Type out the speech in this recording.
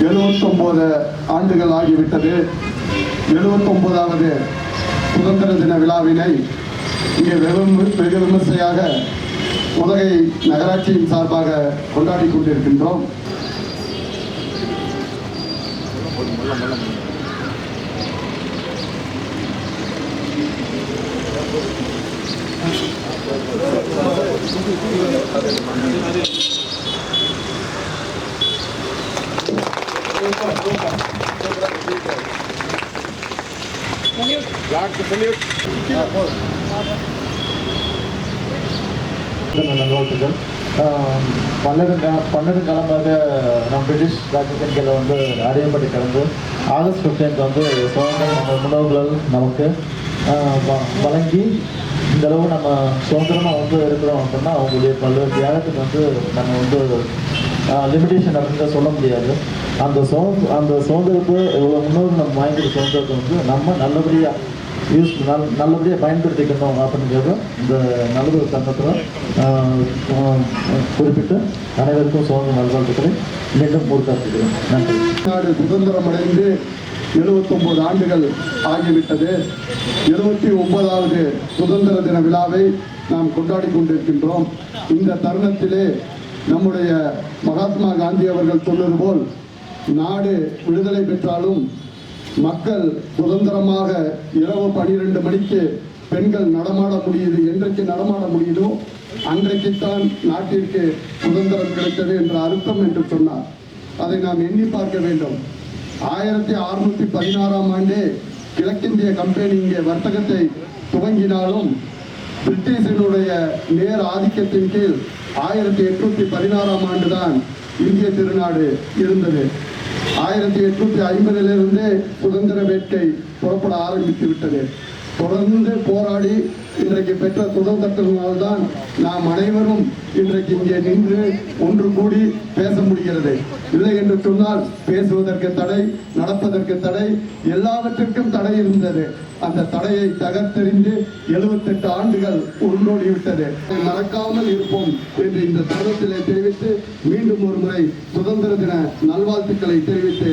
எழுபத்தொம்போது ஆண்டுகள் ஆகிவிட்டது எழுபத்தொம்போதாவது சுதந்திர தின விழாவினை இங்கே வெறும் வெகு விமர்சையாக உதகை நகராட்சியின் சார்பாக கொண்டாடி கொண்டிருக்கின்றோம் Thank you. நல்வாழ்த்துக்கள் பன்னெண்டு பன்னெண்டு காலமாக நம் பிரிட்டிஷ் ராஜ்யத்தின்களை வந்து அறியப்பட்டு கிடந்து ஆகஸ்ட் ஃபிஃப்டீன்த் வந்து சுதந்திரம் முன்னோர்கள் நமக்கு வழங்கி இந்த அளவு நம்ம சுதந்திரமாக வந்து இருக்கிறோம் அப்படின்னா அவங்களுடைய பல்வேறு தியாகத்துக்கு வந்து நம்ம வந்து லிமிடேஷன் அப்படின்னு சொல்ல முடியாது. அந்த சுதந்திர அந்த சுதந்திரத்தை இவ்வளோ முன்னோர் நம்ம வாங்கிக்கிற சுதந்திரத்தை வந்து நம்ம நல்லபடியாக யூஸ் நல் நல்லபடியாக பயன்படுத்திக்கணும் அப்படிங்கிறது இந்த நல்லொரு சங்கத்தில் குறிப்பிட்டு அனைவருக்கும் சுதந்திர நல்வாழ்த்துக்களை மீண்டும் கொடுத்தாட்டுகிறேன் நன்றி. நாடு சுதந்திரம் அடைந்து எழுபத்தொம்போது ஆண்டுகள் ஆகிவிட்டது. இருபத்தி ஒன்பதாவது சுதந்திர தின விழாவை நாம் கொண்டாடி கொண்டிருக்கின்றோம். இந்த தருணத்திலே நம்முடைய மகாத்மா காந்தி அவர்கள் சொன்னது போல் நாடு விடுதலை பெற்றாலும் மக்கள் சுதந்திரமாக இரவு பனிரெண்டு மணிக்கு பெண்கள் நடமாட முடியுது என்றைக்கு நடமாட முடியுதோ அன்றைக்குத்தான் நாட்டிற்கு சுதந்திரம் கிடைத்தது என்ற அர்த்தம் என்று சொன்னார். அதை நாம் எண்ணி பார்க்க வேண்டும். ஆயிரத்தி அறுநூத்தி பதினாறாம் ஆண்டே கிழக்கிந்திய கம்பெனி இங்கே வர்த்தகத்தை துவங்கினாலும் பிரிட்டிஷினுடைய நேர் ஆதிக்கத்தின் கீழ் ஆயிரத்தி எட்நூத்தி பதினாறாம் ஆண்டுதான் இந்திய திருநாடு இருந்தது. ஆயிரத்தி எட்நூத்தி ஐம்பதிலிருந்தே சுதந்திர வேட்கை புறப்பட ஆரம்பித்து விட்டது. தொடர்ந்து போராடி இன்றைக்கு பெற்ற தான் நாம் அனைவரும் இன்றைக்கு இங்கே நின்று ஒன்று கூடி பேச முடிகிறது. இல்லை என்று சொன்னால் பேசுவதற்கு தடை நடப்பதற்கு தடை எல்லாவற்றிற்கும் தடை இருந்தது. அந்த தடையை தகர்த்தெறிந்து எழுபத்தெட்டு ஆண்டுகள் உருண்டோடிவிட்டது. மறக்காமல் இருப்போம் என்று இந்த தருணத்திலே தெரிவித்து மீண்டும் ஒரு முறை சுதந்திர தின நல்வாழ்த்துக்களை தெரிவித்து